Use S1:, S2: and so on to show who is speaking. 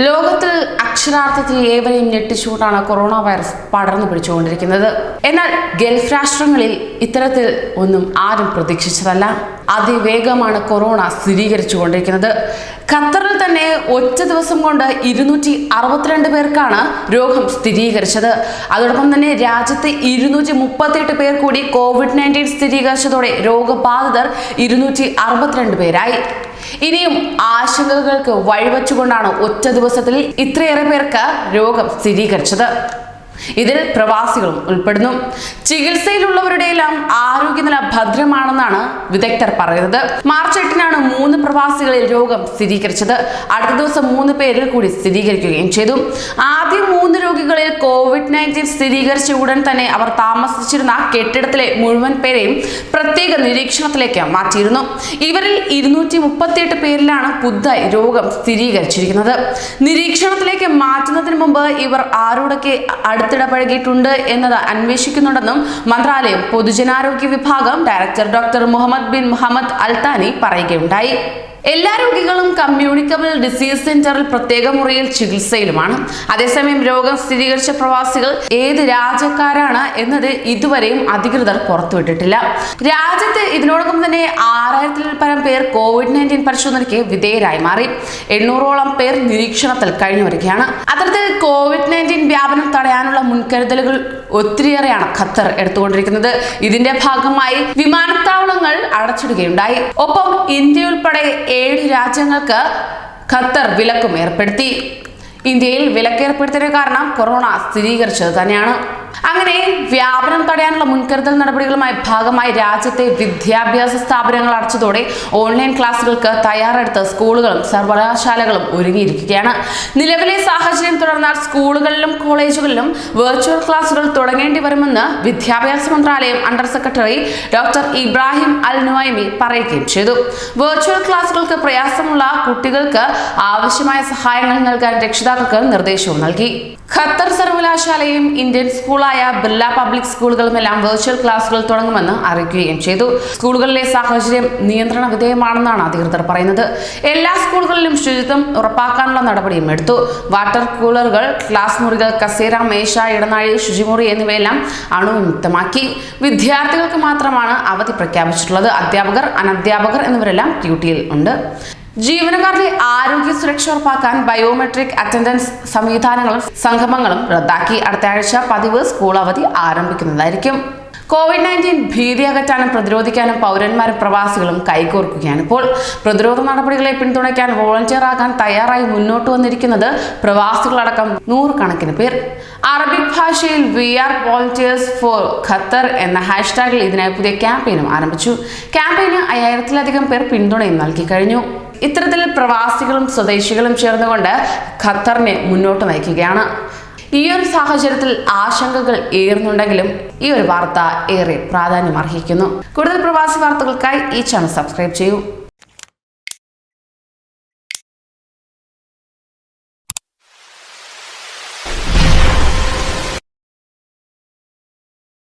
S1: ലോകത്തിൽ അക്ഷരാർത്ഥത്തിൽ ഏവരെയും ഞെട്ടിച്ചുകൊണ്ടാണ് കൊറോണ വൈറസ് പടർന്നു പിടിച്ചുകൊണ്ടിരിക്കുന്നത്. എന്നാൽ ഗൾഫ് രാഷ്ട്രങ്ങളിൽ ഇത്തരത്തിൽ ഒന്നും ആരും പ്രതീക്ഷിച്ചതല്ല. അതിവേഗമാണ് കൊറോണ സ്ഥിരീകരിച്ചുകൊണ്ടിരിക്കുന്നത്. ഖത്തറിൽ തന്നെ ഒറ്റ ദിവസം കൊണ്ട് ഇരുന്നൂറ്റി അറുപത്തിരണ്ട് പേർക്കാണ് രോഗം സ്ഥിരീകരിച്ചത്. അതോടൊപ്പം തന്നെ രാജ്യത്ത് ഇരുന്നൂറ്റി മുപ്പത്തിയെട്ട് പേർ കൂടി കോവിഡ് നയന്റീൻ സ്ഥിരീകരിച്ചതോടെ രോഗബാധിതർ ഇരുന്നൂറ്റി അറുപത്തിരണ്ട് പേരായി. ഇനിയും ആശങ്കകൾക്ക് വഴിവെച്ചുകൊണ്ടാണ് ഒറ്റ ദിവസത്തിൽ ഇത്രയേറെ പേർക്ക് രോഗം സ്ഥിരീകരിച്ചത്. ഇതിൽ പ്രവാസികളും ഉൾപ്പെടുന്നു. ചികിത്സയിലുള്ളവരുടെ എല്ലാം ആരോഗ്യനില ഭദ്രമാണെന്നാണ് വിദഗ്ധർ പറയുന്നത്. മാർച്ച് എട്ടിനാണ് മൂന്ന് പ്രവാസികളിൽ രോഗം സ്ഥിരീകരിച്ചത്. അടുത്ത ദിവസം മൂന്ന് പേരിൽ കൂടി സ്ഥിരീകരിക്കുകയും ചെയ്തു. ആദ്യ മൂന്ന് രോഗികളിൽ കോവിഡ് നയന്റീൻ സ്ഥിരീകരിച്ച ഉടൻ തന്നെ അവർ താമസിച്ചിരുന്ന കെട്ടിടത്തിലെ മുഴുവൻ പേരെയും പ്രത്യേക നിരീക്ഷണത്തിലേക്ക് മാറ്റിയിരുന്നു. ഇവരിൽ ഇരുന്നൂറ്റി മുപ്പത്തിയെട്ട് പേരിലാണ് പുതുതായി രോഗം സ്ഥിരീകരിച്ചിരിക്കുന്നത്. നിരീക്ഷണത്തിലേക്ക് മാറ്റുന്നതിന് മുമ്പ് ഇവർ ആരോടൊക്കെ അടുത്തിടപഴകിയിട്ടുണ്ട് എന്നത് അന്വേഷിക്കുന്നുണ്ടെന്നും മന്ത്രാലയം പൊതുജനാരോഗ്യ വിഭാഗം director doctor Muhammad bin Muhammad Al Thani പറയുകയുണ്ടായി. എല്ലാ രോഗികളും കമ്മ്യൂണിക്കബിൾ ഡിസീസ് സെന്ററിൽ പ്രത്യേക മുറിയിൽ ചികിത്സയിലുമാണ്. അതേസമയം രോഗം സ്ഥിരീകരിച്ച പ്രവാസികൾ ഏത് രാജ്യക്കാരാണ് എന്നത് ഇതുവരെയും അധികൃതർ പുറത്തുവിട്ടിട്ടില്ല. രാജ്യത്ത് ഇതിനോടൊപ്പം തന്നെ ആറായിരത്തിൽ പരം പേർ കോവിഡ് നയന്റീൻ പരിശോധനയ്ക്ക് വിധേയരായി മാറി. എണ്ണൂറോളം പേർ നിരീക്ഷണത്തിൽ കഴിഞ്ഞു വരികയാണ്. അത്തരത്തിൽ കോവിഡ് നയന്റീൻ വ്യാപനം തടയാനുള്ള മുൻകരുതലുകൾ ഒത്തിരിയേറെയാണ് ഖത്തർ എടുത്തുകൊണ്ടിരിക്കുന്നത്. ഇതിന്റെ ഭാഗമായി വിമാനത്താവളങ്ങൾ അടച്ചിടുകയുണ്ടായി. ഒപ്പം ഇന്ത്യ ഉൾപ്പെടെ ഏഴ് രാജ്യങ്ങൾക്ക് ഖത്തർ വിലക്കും ഏർപ്പെടുത്തി. ഇന്ത്യയിൽ വിലക്കേർപ്പെടുത്തിയ കാരണം കൊറോണ സ്ഥിരീകരിച്ചത് തന്നെയാണ്. അങ്ങനെ വ്യാപനം തടയാനുള്ള മുൻകരുതൽ നടപടികളുമായി ഭാഗമായി രാജ്യത്തെ വിദ്യാഭ്യാസ സ്ഥാപനങ്ങൾ അടച്ചതോടെ ഓൺലൈൻ ക്ലാസുകൾക്ക് തയ്യാറെടുത്ത് സ്കൂളുകളും സർവകലാശാലകളും ഒരുങ്ങിയിരിക്കുകയാണ്. നിലവിലെ സാഹചര്യം തുടർന്നാൽ സ്കൂളുകളിലും കോളേജുകളിലും വെർച്വൽ ക്ലാസുകൾ തുടങ്ങേണ്ടി വരുമെന്ന് വിദ്യാഭ്യാസ മന്ത്രാലയം under secretary doctor Ibrahim Al Nuaimi പറയുകയും ചെയ്തു. വെർച്വൽ ക്ലാസുകൾക്ക് പ്രയാസമുള്ള കുട്ടികൾക്ക് ആവശ്യമായ സഹായങ്ങൾ നൽകാൻ രക്ഷിതാക്കൾക്ക് നിർദ്ദേശവും നൽകി. ഖത്തർ സർവകലാശാലയും ഇന്ത്യൻ സ്കൂളായ ബിർല പബ്ലിക് സ്കൂളുകളുമെല്ലാം വെർച്വൽ ക്ലാസുകൾ തുടങ്ങുമെന്ന് അറിയിക്കുകയും ചെയ്തു. സ്കൂളുകളിലെ സാഹചര്യം നിയന്ത്രണ വിധേയമാണെന്നാണ് അധികൃതർ പറയുന്നത്. എല്ലാ സ്കൂളുകളിലും ശുചിത്വം ഉറപ്പാക്കാനുള്ള നടപടിയും എടുത്തു. വാട്ടർ കൂളറുകൾ ക്ലാസ് മുറികൾ കസേര മേശ ഇടനാഴി ശുചിമുറി എന്നിവയെല്ലാം അണുവിമുക്തമാക്കി. വിദ്യാർത്ഥികൾക്ക് മാത്രമാണ് അവധി പ്രഖ്യാപിച്ചിട്ടുള്ളത്. അധ്യാപകർ അനധ്യാപകർ എന്നിവരെല്ലാം ഡ്യൂട്ടിയിൽ ഉണ്ട്. ജീവനക്കാരുടെ ആരോഗ്യ സുരക്ഷ ഉറപ്പാക്കാൻ ബയോമെട്രിക് അറ്റൻഡൻസ് സംവിധാനങ്ങളും സംഗമങ്ങളും റദ്ദാക്കി. അടുത്ത ആഴ്ച പതിവ് സ്കൂൾ അവധി ആരംഭിക്കുന്നതായിരിക്കും. കോവിഡ് നയന്റീൻ ഭീതി അകറ്റാനും പ്രതിരോധിക്കാനും പൗരന്മാരും പ്രവാസികളും കൈകോർക്കുകയാണ്. ഇപ്പോൾ പ്രതിരോധ നടപടികളെ പിന്തുണയ്ക്കാൻ വോളണ്ടിയർ ആകാൻ തയ്യാറായി മുന്നോട്ട് വന്നിരിക്കുന്നത് പ്രവാസികളടക്കം നൂറുകണക്കിന് പേർ. അറബിക് ഭാഷയിൽ we are volunteers for Qatar എന്ന ഹാഷ്ടാഗിൽ ഇതിനായി പുതിയ ക്യാമ്പയിനും ആരംഭിച്ചു. ക്യാമ്പയിന് അയ്യായിരത്തിലധികം പേർ പിന്തുണയും നൽകി കഴിഞ്ഞു. ഇത്തരത്തിൽ പ്രവാസികളും സ്വദേശികളും ചേർന്നുകൊണ്ട് ഖത്തറിനെ മുന്നോട്ട് നയിക്കുകയാണ്. ഈ ഒരു സാഹചര്യത്തിൽ ആശങ്കകൾ ഏറുന്നുണ്ടെങ്കിലും ഈ ഒരു വാർത്ത ഏറെ പ്രാധാന്യം അർഹിക്കുന്നു. കൂടുതൽ പ്രവാസി വാർത്തകൾക്കായി ഈ ചാനൽ സബ്സ്ക്രൈബ് ചെയ്യൂ.